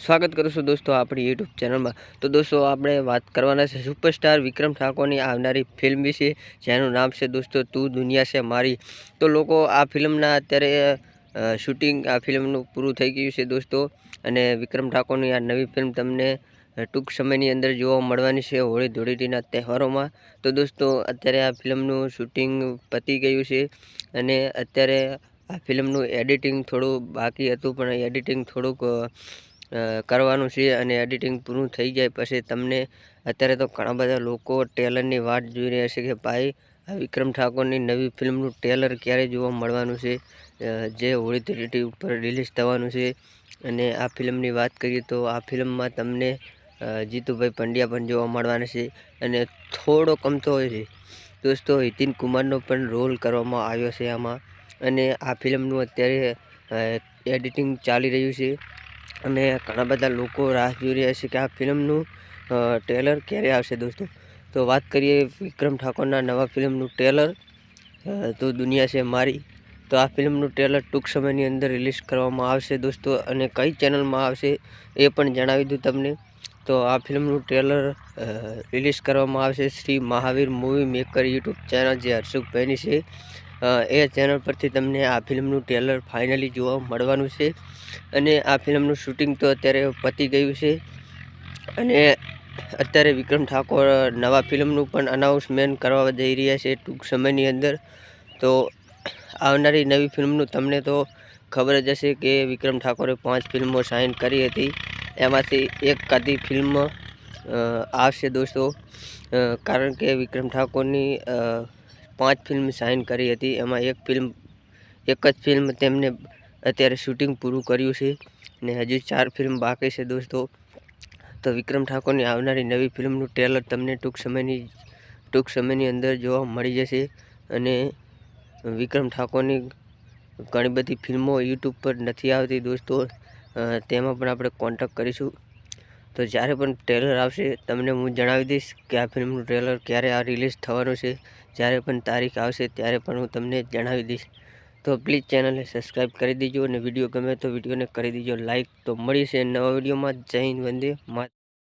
સ્વાગત કરું છું દોસ્તો આપણી યુટ્યુબ ચેનલમાં તો દોસ્તો આપણે વાત કરવાના છે સુપરસ્ટાર વિક્રમ ઠાકોરની આવનારી ફિલ્મ વિશે, જેનું નામ છે દોસ્તો તું દુનિયા છે મારી. તો લોકો આ ફિલ્મના અત્યારે શૂટિંગ આ ફિલ્મનું પૂરું થઈ ગયું છે દોસ્તો. અને વિક્રમ ઠાકોરની આ નવી ફિલ્મ તમને ટૂંક સમયની અંદર જોવા મળવાની છે હોળી ધૂળેટીના તહેવારોમાં. તો દોસ્તો અત્યારે આ ફિલ્મનું શૂટિંગ પતી ગયું છે. અને અત્યારે આ ફિલ્મનું એડિટિંગ થોડું બાકી હતું, પણ એડિટિંગ થોડુંક કરવાનું છે અને એડિટિંગ પૂરું થઈ જાય પછી તમને અત્યારે તો ઘણા બધા લોકો ટેલરની વાટ જોઈ રહ્યા છે કે ભાઈ, આ વિક્રમ ઠાકોરની નવી ફિલ્મનું ટેલર ક્યારે જોવા મળવાનું છે? જે હોળી ધૂળેટી ઉપર રિલીઝ થવાનું છે. અને આ ફિલ્મની વાત કરીએ તો આ ફિલ્મમાં તમને જીતુભાઈ પંડ્યા પણ જોવા મળવાના છે અને થોડો કમતો હોય છે દોસ્તો હિતિન કુમારનો પણ રોલ કરવામાં આવ્યો છે આમાં. અને આ ફિલ્મનું અત્યારે એડિટિંગ ચાલી રહ્યું છે. અને ઘણા બધા લોકો રાહ જોઈ રહ્યા છે કે આ ફિલ્મનું ટ્રેલર ક્યારે આવશે દોસ્તો? તો વાત કરીએ વિક્રમ ઠાકોરના નવા ફિલ્મનું ટ્રેલર તો દુનિયા છે મારી. તો આ ફિલ્મનું ટ્રેલર ટૂંક સમયની અંદર રિલીઝ કરવામાં આવશે દોસ્તો અને કઈ ચેનલમાં આવશે એ પણ જણાવી દઉં તમને. તો આ ફિલ્મનું ટ્રેલર રિલીઝ કરવામાં આવશે Shri Mahavir movie maker YouTube channel જે હર્ષુખભાઈની છે. એ ચેનલ પરથી તમને આ ફિલ્મનું ટ્રેલર ફાઇનલી જોવા મળવાનું છે. અને આ ફિલ્મનું શૂટિંગ તો અત્યારે પતી ગયું છે. અને અત્યારે વિક્રમ ઠાકોર નવા ફિલ્મનું પણ અનાઉન્સમેન્ટ કરવા જઈ રહ્યા છે ટૂંક સમયની અંદર. તો આવનારી નવી ફિલ્મનું તમને તો ખબર જ હશે કે વિક્રમ ઠાકોરે પાંચ ફિલ્મો સાઇન કરી હતી. એમાંથી એક કાદી ફિલ્મ આવશે દોસ્તો. કારણ કે વિક્રમ ઠાકોરની પાંચ ફિલ્મ સાઇન કરી હતી. એમાં એક ફિલ્મ, એક જ ફિલ્મ તેમને અત્યારે શૂટિંગ પૂરું કર્યું છે ને હજુ ચાર ફિલ્મ બાકી છે દોસ્તો. તો વિક્રમ ઠાકોરની આવનારી નવી ફિલ્મનું ટ્રેલર તમને ટૂંક સમયની ટૂંક સમયની અંદર જોવા મળી જશે. અને વિક્રમ ઠાકોરની ઘણી બધી ફિલ્મો યુટ્યુબ પર નથી આવતી દોસ્તો. તેમાં પણ આપણે કોન્ટેક્ટ કરીશું. તો જ્યારે પણ ટ્રેલર આવશે, તમને હું જણાવી દઈશ કે આ ફિલ્મનું ટ્રેલર ક્યારે આ રિલીઝ થવાનું છે. જ્યારે પણ તારીખ આવશે ત્યારે પણ હું તમને જણાવી દઈશ. તો પ્લીઝ ચેનલને સબસ્ક્રાઈબ કરી દેજો અને વીડિયો ગમે તો વિડીયોને કરી દેજો. લાઇક તો મળીશે નવા વિડીયોમાં જય હિન્દ, વંદે માત